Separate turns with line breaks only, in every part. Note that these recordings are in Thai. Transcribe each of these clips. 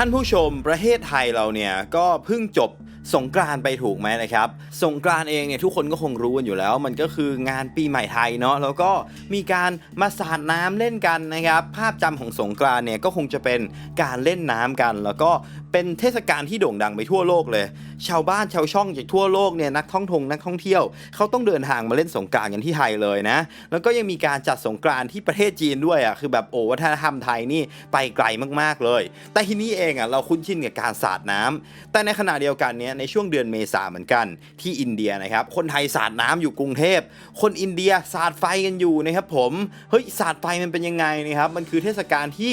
ท่านผู้ชมประเทศไทยเราเนี่ยก็เพิ่งจบสงกรานไปถูกไหมนะครับสงกรานเองเนี่ยทุกคนก็คงรู้กันอยู่แล้ว มันก็คืองานปีใหม่ไทยเนาะแล้วก็มีการมาสาดน้ำเล่นกันนะครับ ภาพจำของสงกรานเนี่ยก็คงจะเป็นการเล่นน้ำกัน แล้วก็เป็นเทศกาลที่โด่งดังไปทั่วโลกเลย ชาวบ้านชาวช่องจากทั่วโลกเนี่ยนักท่องทงนักท่องเที่ยวเขาต้องเดินทางมาเล่นสงกรานต์กันที่ไทยเลยนะ แล้วก็ยังมีการจัดสงกรานต์ที่ประเทศจีนด้วยอะคือแบบโอ้วัฒนธรรมไทยนี่ไปไกลมากๆเลย แต่ทีนี้เองอะเราคุ้นชินกับการสาดน้ำแต่ในขณะเดียวกันเนี้ยในช่วงเดือนเมษาเหมือนกันที่อินเดียนะครับคนไทยสาดน้ำอยู่กรุงเทพ คนอินเดียสาดไฟกันอยู่นะครับผมเฮ้ยสาดไฟมันเป็นยังไงนะครับมันคือเทศกาลที่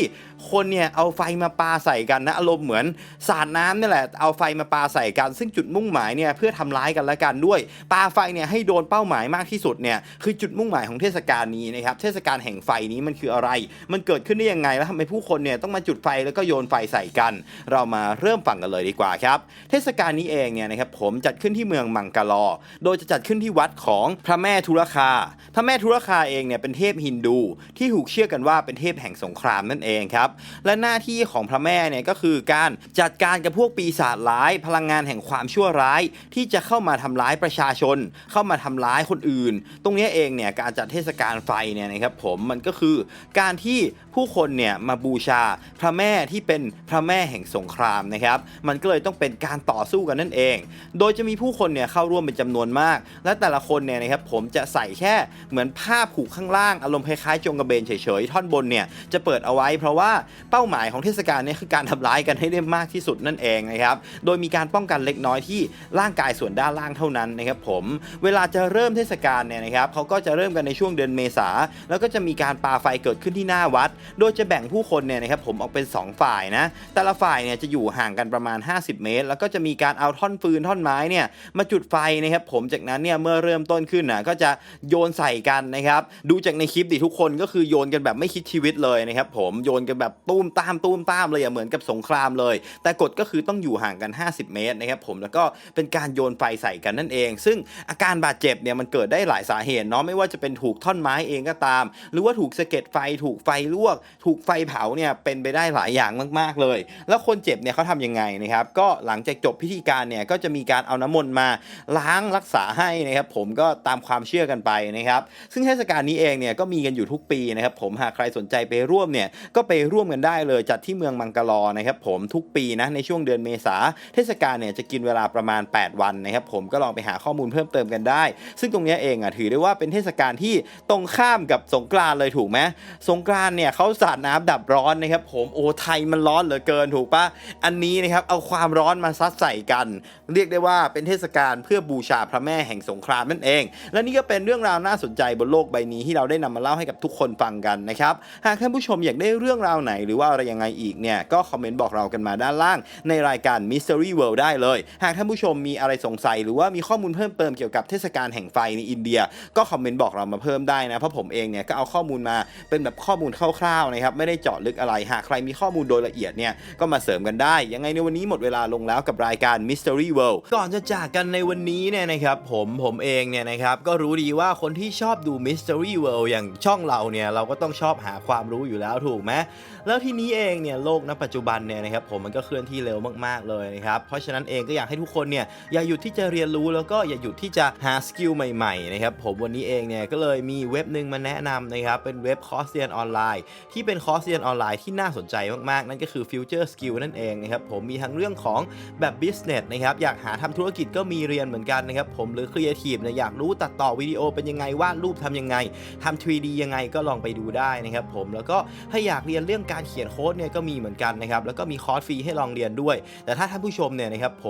คนเนี่ยเอาไฟมาปาใส่กันนะอารมณ์เหมือนสาดน้ำนี่แหละเอาไฟมาปาใส่กันซึ่งจุดมุ่งหมายเนี่ยเพื่อทำร้ายกันและกันด้วยปาไฟเนี่ยให้โดนเป้าหมายมากที่สุดเนี่ยคือจุดมุ่งหมายของเทศกาลนี้นะครับเทศกาลแห่งไฟนี้มันคืออะไร มันเกิดขึ้นได้ยังไงแล้วทำไมผู้คนเนี่ยต้องมาจุดไฟแล้วก็โยนไฟใส่กัน เรามาเริ่มฟังกันเลยดีกว่าครับเทศกาลนี้เองเนี่ยนะครับผมจัดขึ้นที่เมืองมังกาลอ โดยจะจัดขึ้นที่วัดของพระแม่ทุรคา พระแม่ทุรคาเองเนี่ยเป็นเทพฮินดู ที่ถูกเชื่อกันว่าเป็นเทพแห่งสงครามนั่นเองครับและหน้าที่ของพระแม่เนี่ยก็คือการจัดการกับพวกปีศาจร้ายพลังงานแห่งความชั่วร้ายที่จะเข้ามาทำร้ายประชาชน เข้ามาทำร้ายคนอื่น ตรงนี้เองเนี่ยการจัดเทศกาลไฟเนี่ยนะครับผมมันก็คือการที่ผู้คนเนี่ยมาบูชาพระแม่ที่เป็นพระแม่แห่งสงครามนะครับ มันก็เลยต้องเป็นการต่อสู้กันนั่นเอง โดยจะมีผู้คนเนี่ยเข้าร่วมเป็นจำนวนมาก และแต่ละคนเนี่ยนะครับผมจะใส่แค่เหมือนผ้าผูกข้างล่างอารมณ์คล้ายๆจงกระเบนเฉยๆท่อนบนเนี่ยจะเปิดเอาไว้ เพราะว่าเป้าหมายของเทศกาลเนี้คือการทำร้ายกันให้ได้มากที่สุดนั่นเองนะครับ โดยมีการป้องกันเล็ล็กน้อยที่ร่างกายส่วนด้านล่างเท่านั้นนะครับผม เวลาจะเริ่มเทศกาลเนี่ยนะครับเขาก็จะเริ่มกันในช่วงเดือนเมษา แล้วก็จะมีการปาไฟเกิดขึ้นที่หน้าวัด โดยจะแบ่งผู้คนเนี่ยนะครับผมออกเป็น 2 ฝ่ายนะ แต่ละฝ่ายเนี่ยจะอยู่ห่างกันประมาณ 50 เมตร แล้วก็จะมีการเอาท่อนฟืนท่อนไม้เนี่ยมาจุดไฟนะครับผม จากนั้นเนี่ยเมื่อเริ่มต้นขึ้นนะก็จะโยนใส่กันนะครับ ดูจากในคลิปดิทุกคนก็คือโยนกันแบบไม่คิดชีวิตเลยนะครับผม โยนกันแบบตุ้มตามตุ้มตามเลยอะเหมือนกับสงครามเลย แต่กฎก็คือต้องอยู่ห่างกัน 50 เมตรนะครับผมแล้วก็เป็นการโยนไฟใส่กันนั่นเอง ซึ่งอาการบาดเจ็บเนี่ยมันเกิดได้หลายสาเหตุเนาะไม่ว่าจะเป็นถูกท่อนไม้เองก็ตาม หรือว่าถูกสะเก็ดไฟถูกไฟลวก ถูกไฟเผาเนี่ยเป็นไปได้หลายอย่างมาก ๆเลย แล้วคนเจ็บเนี่ยเขาทำยังไงนะครับก็หลังจากจบพิธีการเนี่ยก็จะมีการเอาน้ำมนต์มาล้างรักษาให้นะครับผมก็ตามความเชื่อกันไปนะครับซึ่งเทศกาลนี้เองเนี่ยก็มีกันอยู่ทุกปีนะครับผมหากใครสนใจไปร่วมเนี่ยก็ไปร่วมกันได้เลยจัดที่เมืองมังกรลอนะครับผมทุกปีนะในช่วงเดือนเมษาเทศกาลเนี่ยจะกินเวลาประมาณ 8 วันนะครับผมก็ลองไปหาข้อมูลเพิ่มเติมกันได้ ซึ่งตรงนี้เองอะถือได้ว่าเป็นเทศกาลที่ตรงข้ามกับสงกรานเลยถูกไหมสงกรานเนี่ยเขาสาดน้ำดับร้อนนะครับผมโอ้ไทยมันร้อนเหลือเกินถูกปะอันนี้นะครับเอาความร้อนมาซัดใส่กัน เรียกได้ว่าเป็นเทศกาลเพื่อบูชาพระแม่แห่งสงครามนั่นเอง และนี่ก็เป็นเรื่องราวน่าสนใจบนโลกใบนี้ที่เราได้นำมาเล่าให้กับทุกคนฟังกันนะครับหากท่านผู้ชมอยากได้เรื่องราวไหนหรือว่าอะไรยังไงอีกเนี่ยก็คอมเมนต์บอกเรากันมาด้านล่างในรายการ Mystery World ได้เลยหากท่านผู้ชมมีอะไรสงสัย หรือว่ามีข้อมูลเพิ่มเติมเกี่ยวกับเทศกาลแห่งไฟในอินเดีย ก็คอมเมนต์บอกเรามาเพิ่มได้นะ เพราะผมเองเนี่ยก็เอาข้อมูลมาเป็นแบบข้อมูลคร่าวๆนะครับ ไม่ได้เจาะลึกอะไร หากใครมีข้อมูลโดยละเอียดเนี่ยก็มาเสริมกันได้ ยังไงในวันนี้หมดเวลาลงแล้วกับรายการ Mystery World ก่อนจะจากกันในวันนี้เนี่ยนะครับผมผมเองเนี่ยนะครับก็รู้ดีว่าคนที่ชอบดู Mystery World อย่างช่องเราเนี่ยเราก็ต้องชอบหาความรู้อยู่แล้วถูกไหมแล้วทีนี้เองเนี่ยโลกณปัจจุบันเนี่ยนะครับผมมันก็เคลื่อนที่เร็วมากๆเลยนะครับเพราะฉะนั้นเองก็อยากให้ทุกคนเนี่ยอย่าหยุดที่จะเรียนรู้แล้วก็อย่าหยุดที่จะหาสกิลใหม่ๆนะครับผมวันนี้เองเนี่ยก็เลยมีเว็บหนึ่งมาแนะนำนะครับเป็นเว็บคอร์สเรียนออนไลน์ ที่เป็นคอร์สเรียนออนไลน์ที่น่าสนใจมากๆ นั่นก็คือ Future Skill นั่นเองนะครับผมมีทั้งเรื่องของแบบ Business นะครับอยากหาทำธุรกิจก็มีเรียนเหมือนกันนะครับผมหรือ Creative เนี่ยอยากรู้ตัดต่อวิดีโอเป็นยังไงวาดรูปทำยังไงทำ 3D ยังไงก็ลองไปดูได้นะครับผมแล้วก็ถ้าอยากเรียนเรื่องการเขียนโค้ดเนี่ยก็มีเหมือนกันนะครับแล้วก็มีคอร์สฟรีให้ลองเรียนด้วย แต่ถ้าท่านผู้ชมเนี่ยนะครับผ